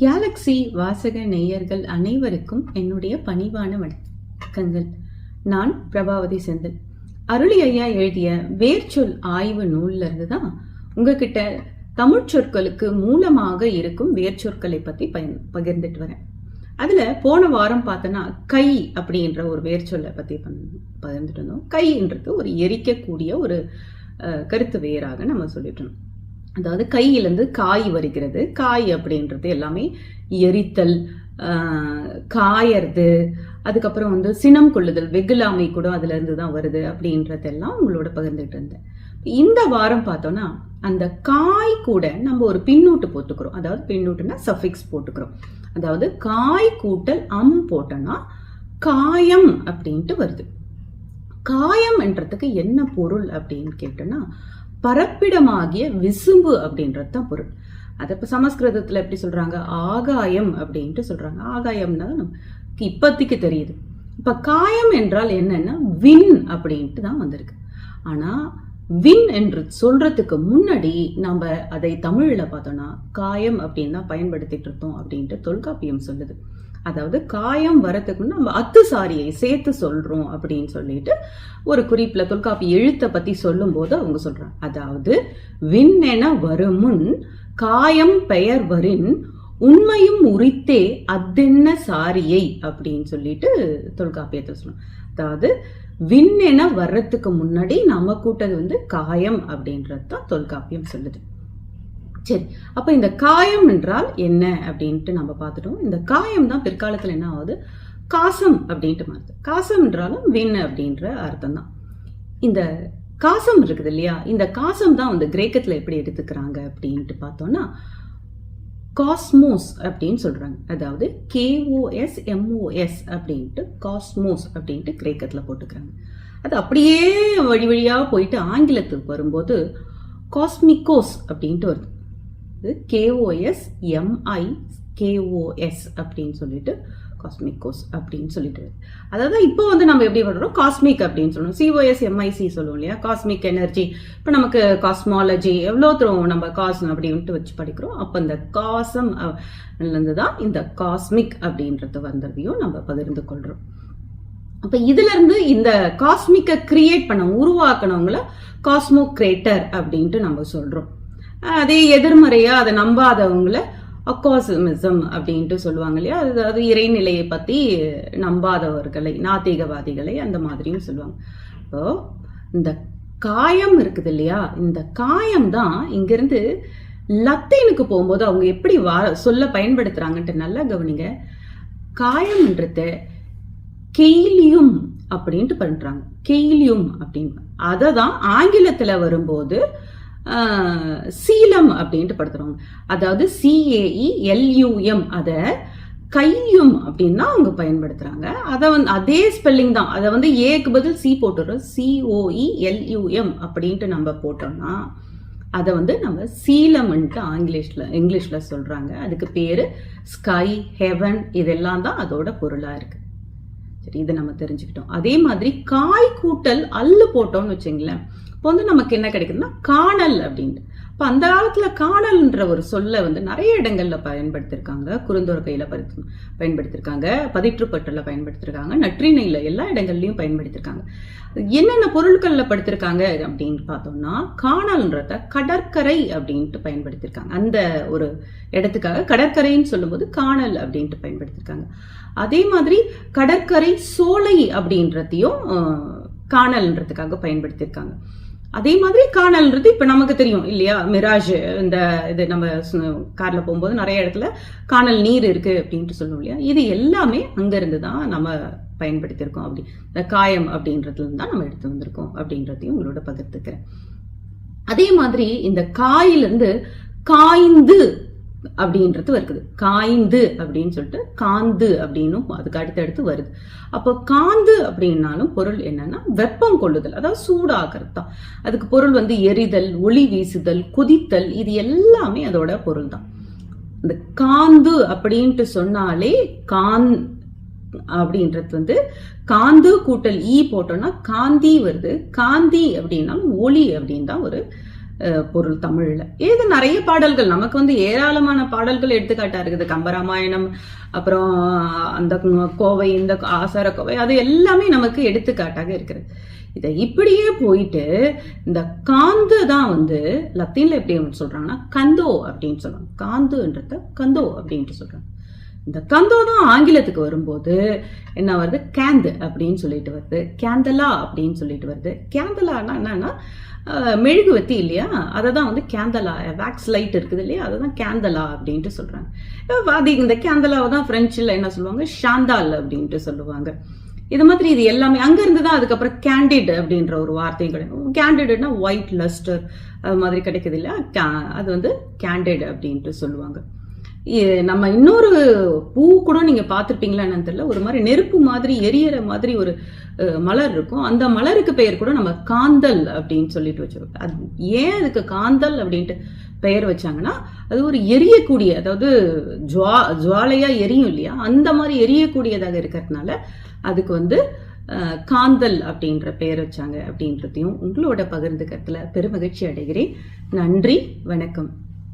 Galaxy வாசக நேயர்கள் அனைவருக்கும் என்னுடைய பணிவான வணக்கங்கள். நான் பிரபாவதி செந்தில். அருளி ஐயா எழுதிய வேர்ச்சொல் ஆய்வு நூல்ல இருந்து தான் உங்ககிட்ட தமிழ் சொற்களுக்கு மூலமாக இருக்கும் வேர்ச்சொற்களை பத்தி பகிர்ந்துட்டு வரேன். அதுல போன வாரம் பார்த்தோன்னா கை அப்படின்ற ஒரு வேர்ச்சொல்லை பத்தி பகிர்ந்துட்டு இருந்தோம் கைன்றது ஒரு எரிக்கக்கூடிய ஒரு கருத்து வேராக நம்ம சொல்லிட்டு இருந்தோம். அதாவது கையிலேருந்து காய் வருகிறது காய் அப்படின்றது எல்லாமே எரித்தல் காயறது அதுக்கப்புறம் வந்து சினம் கொள்ளுதல் வெகுலாமை கூட அதுல இருந்து தான் வருது அப்படின்றதெல்லாம் உங்களோட பகிர்ந்துட்டு இருந்தேன். இந்த வாரம் பார்த்தோம்னா அந்த காய் கூட நம்ம ஒரு பின்னூட்டு போட்டுக்கிறோம். அதாவது பின்னூட்டுனா சஃபிக்ஸ் போட்டுக்கிறோம். அதாவது காய் கூட்டல் அம் போட்டோம்னா காயம் அப்படின்ட்டு வருது. காயம்ன்றதுக்கு என்ன பொருள் அப்படின்னு கேட்டோம்னா பரப்பிடமாகிய விசும்பு அப்படின்றது தான் பொருள். அதை இப்போ சமஸ்கிருதத்தில் எப்படி சொல்றாங்க? ஆகாயம் அப்படின்ட்டு சொல்றாங்க. ஆகாயம்னா நமக்கு இப்போதைக்கு தெரியுது. இப்போ காயம் என்றால் என்னன்னா வின் அப்படின்ட்டு தான் வந்திருக்கு. ஆனா வின் என்று சொல்றதுக்கு முன்னாடி நம்ம அதை தமிழ்ல பார்த்தோம்னா காயம் அப்படின்னு தான் பயன்படுத்திட்டு இருந்தோம் அப்படின்ட்டு தொல்காப்பியம் சொல்லுது. அதாவது காயம் வரத்துக்கு நம்ம அத்து சாரியை சேர்த்து சொல்றோம் அப்படின்னு சொல்லிட்டு ஒரு குறிப்பில் தொல்காப்பி எழுத்தை பத்தி சொல்லும்போது அவங்க சொல்றாங்க. அதாவது விண்ணென வருமுன் காயம் பெயர் வரின் உண்மையும் உரித்தே அத்தென்ன சாரியை அப்படின்னு சொல்லிட்டு தொல்காப்பியத்தை சொல்லணும் அதாவது விண்ணென வர்றதுக்கு முன்னாடி நம்ம கூட்டது வந்து காயம் அப்படின்றது தான் தொல்காப்பியம் சொல்லுது. சரி அப்போ இந்த காயம் என்றால் என்ன அப்படின்ட்டு நம்ம பார்த்துட்டோம். இந்த காயம் தான் பிற்காலத்தில் என்ன ஆகுது? காசம் அப்படின்ட்டு மாறுது. காசம் என்றாலும் வின் அப்படின்ற அர்த்தம் தான். இந்த காசம் இருக்குது இல்லையா? இந்த காசம் தான் வந்து கிரேக்கத்தில் எப்படி எடுத்துக்கிறாங்க அப்படின்ட்டு பார்த்தோம்னா காஸ்மோஸ் அப்படின்னு சொல்கிறாங்க அதாவது கேஓஎஸ் எம்ஓஎஸ் அப்படின்ட்டு காஸ்மோஸ் அப்படின்ட்டு கிரேக்கத்தில் போட்டுக்கிறாங்க. அது அப்படியே வழி வழியாக போயிட்டு ஆங்கிலத்துக்கு வரும்போது காஸ்மிகோஸ் அப்படின்ட்டு வருது. கேஓஎஸ் எம்ஐ கேஓஎஸ் அப்படின்னு சொல்லிட்டு காஸ்மிகோஸ் அப்படின்னு சொல்லிட்டு. அதாவது இப்போ வந்து நம்ம எப்படி பண்ணுறோம் காஸ்மிக் அப்படின்னு சொல்லுவோம் சிஓஎஸ் எம்ஐசி சொல்லுவோம் இல்லையா? காஸ்மிக் எனர்ஜி இப்போ நமக்கு காஸ்மாலஜி எவ்வளோ தூரம் நம்ம காஸ் அப்படின்ட்டு வச்சு படிக்கிறோம். அப்போ இந்த காசம் இருந்து தான் இந்த காஸ்மிக் அப்படின்றது வந்ததையும் நம்ம பகிர்ந்து கொள்கிறோம் அப்போ இதுலேருந்து இந்த காஸ்மிக்கை கிரியேட் பண்ண உருவாக்கினவங்கள காஸ்மோ கிரேட்டர் அப்படின்ட்டு நம்ம சொல்கிறோம் அதே எதிர்மறையா அதை நம்பாதவங்கள அக்காசிமிசம் அப்படின்ட்டு சொல்லுவாங்க இல்லையா? அதாவது இறைநிலையை பற்றி நம்பாதவர்களை நாத்திகவாதிகளை அந்த மாதிரியும் சொல்லுவாங்க. இப்போ இந்த காயம் இருக்குது இல்லையா? இந்த காயம் தான் இங்கிருந்து லத்தீனுக்கு போகும்போது அவங்க எப்படி வா சொல்ல பயன்படுத்துறாங்கன்ட்டு நல்லா கவனிங்க. காயம்ன்றத கெய்லியும் அப்படின்ட்டு பண்றாங்க. கெய்லியும் அப்படின்னு. அதை தான் ஆங்கிலத்தில் வரும்போது சீலம் அப்படின்ட்டு படுத்துறாங்க அதாவது சிஏஇ எல்யூஎம் அதை கையும் அப்படின்னு தான் அவங்க பயன்படுத்துறாங்க. அதை வந்து அதே ஸ்பெல்லிங் தான். அதை வந்து ஏக்கு பதில் சி போட்டுறோம் சிஓஇ எல்யூஎம் அப்படின்ட்டு நம்ம போட்டோம்னா அதை வந்து நம்ம சீலம்ன்ட்டு ஆங்கிலீஷில் இங்கிலீஷில் சொல்கிறாங்க அதுக்கு பேர் ஸ்கை ஹெவன் இதெல்லாம் தான் அதோட பொருளாக இருக்குது சரி இதை நம்ம தெரிஞ்சுக்கிட்டோம். அதே மாதிரி காய் கூட்டல் அல்லு போட்டோம்னு வச்சுங்களேன். இப்போ வந்து நமக்கு என்ன கிடைக்குதுன்னா காணல் அப்படின்ட்டு. இப்போ அந்த காலத்தில் காணல்ன்ற ஒரு சொல்லை வந்து நிறைய இடங்களில் பயன்படுத்தியிருக்காங்க கையில் பதி பயன்படுத்தியிருக்காங்க பதிற்றுப்பட்டுல பயன்படுத்தியிருக்காங்க நற்றிணையில் எல்லா இடங்கள்லையும் பயன்படுத்தியிருக்காங்க என்னென்ன பொருட்களில் படுத்திருக்காங்க அப்படின்னு பார்த்தோம்னா காணல்ன்றத கடற்கரை அப்படின்ட்டு பயன்படுத்தியிருக்காங்க அந்த ஒரு இடத்துக்காக கடற்கரைன்னு சொல்லும்போது காணல் அப்படின்ட்டு பயன்படுத்தியிருக்காங்க அதே மாதிரி கடற்கரை சோலை அப்படின்றதையும் காணல்ன்றதுக்காக பயன்படுத்தியிருக்காங்க அதே மாதிரி காணல்ன்றது இப்ப நமக்கு தெரியும் இல்லையா? மிராஜ் இந்த இது நம்ம சு- கார்ல போகும்போது நிறைய இடத்துல காணல் நீர் இருக்கு அப்படின்ட்டு சொல்லுவோம் இல்லையா? இது எல்லாமே அங்க இருந்து தான் நம்ம பயன்படுத்தியிருக்கோம் அப்படி. இந்த காயம் அப்படின்றதுல இருந்து தான் நம்ம எடுத்து வந்திருக்கோம் அப்படின்றதையும் உங்களோட பகிர்ந்துக்கிறேன். அதே மாதிரி இந்த காயிலிருந்து காய்ந்து அப்படின்றது வருது காய்ந்து அப்படின்னு சொல்லிட்டு காந்து அப்படின்னும் அதுக்கு அடுத்தடுத்து வருது. அப்போ காந்து அப்படின்னாலும் பொருள் என்னன்னா வெப்பம் கொள்ளுதல் அதாவது சூடாகிறது தான். அதுக்கு பொருள் வந்து எரிதல் ஒளி வீசுதல் கொதித்தல் இது எல்லாமே அதோட பொருள் தான். இந்த காந்து அப்படின்ட்டு சொன்னாலே கான் அப்படின்றது வந்து காந்து கூட்டல் ஈ போட்டோம்னா காந்தி வருது. காந்தி அப்படின்னா ஒளி அப்படின்னு தான் ஒரு பொருள் தமிழ்ல. இது நிறைய பாடல்கள். நமக்கு வந்து ஏராளமான பாடல்கள் எடுத்துக்காட்டா இருக்குது. கம்பராமாயணம் அப்புறம் அந்த கோவை இந்த ஆசார கோவை அது எல்லாமே நமக்கு எடுத்துக்காட்டாக இருக்கிறது இதை இப்படியே போயிட்டு இந்த காந்து தான் வந்து லத்தீன்ல எப்படி சொல்றாங்கன்னா கந்தோ அப்படின்னு சொல்றாங்க. காந்துன்றத கந்தோ அப்படின்ட்டு சொல்றாங்க. இந்த கந்தோ தான் ஆங்கிலத்துக்கு வரும்போது என்ன வருது? கேந்து அப்படின்னு சொல்லிட்டு வருது. கேந்தலா அப்படின்னு சொல்லிட்டு வருது. கேந்தலானா என்னன்னா மெழுகுவத்தி இல்லையா? அதை தான் வந்து கேந்தலா வேக்ஸ் லைட் இருக்குது இல்லையா? அதை தான் கேந்தலா அப்படின்ட்டு சொல்கிறாங்க அது இந்த கேந்தலாவை தான் ஃப்ரெஞ்சில் என்ன சொல்லுவாங்க? ஷாந்தால் அப்படின்ட்டு சொல்லுவாங்க. இது மாதிரி இது எல்லாமே அங்கேருந்து தான் அதுக்கப்புறம் கேண்டிட் அப்படின்ற ஒரு வார்த்தையும் கிடைக்கும். கேண்டிட்னா ஒயிட் லஸ்டர் அது மாதிரி கிடைக்குது இல்லையா? அது வந்து கேண்டிட் அப்படின்ட்டு சொல்லுவாங்க. நம்ம இன்னொரு பூ கூட நீங்க பார்த்துருப்பீங்களா என்னன்னு தெரியல. ஒரு மாதிரி நெருப்பு மாதிரி எரியற மாதிரி ஒரு மலர் இருக்கும். அந்த மலருக்கு பெயர் கூட நம்ம காந்தல் அப்படின்னு சொல்லிட்டு வச்சிருக்கோம். அது ஏன் அதுக்கு காந்தல் அப்படின்ட்டு பெயர் வச்சாங்கன்னா அது ஒரு எரியக்கூடிய அதாவது ஜுவா ஜுவாலையா எரியும் இல்லையா? அந்த மாதிரி எரியக்கூடியதாக இருக்கிறதுனால அதுக்கு வந்து காந்தல் அப்படின்ற பெயர் வச்சாங்க அப்படின்றதையும் உங்களோட பகிர்ந்துக்கிறதுல பெருமகிழ்ச்சி அடைகிறேன். நன்றி வணக்கம்.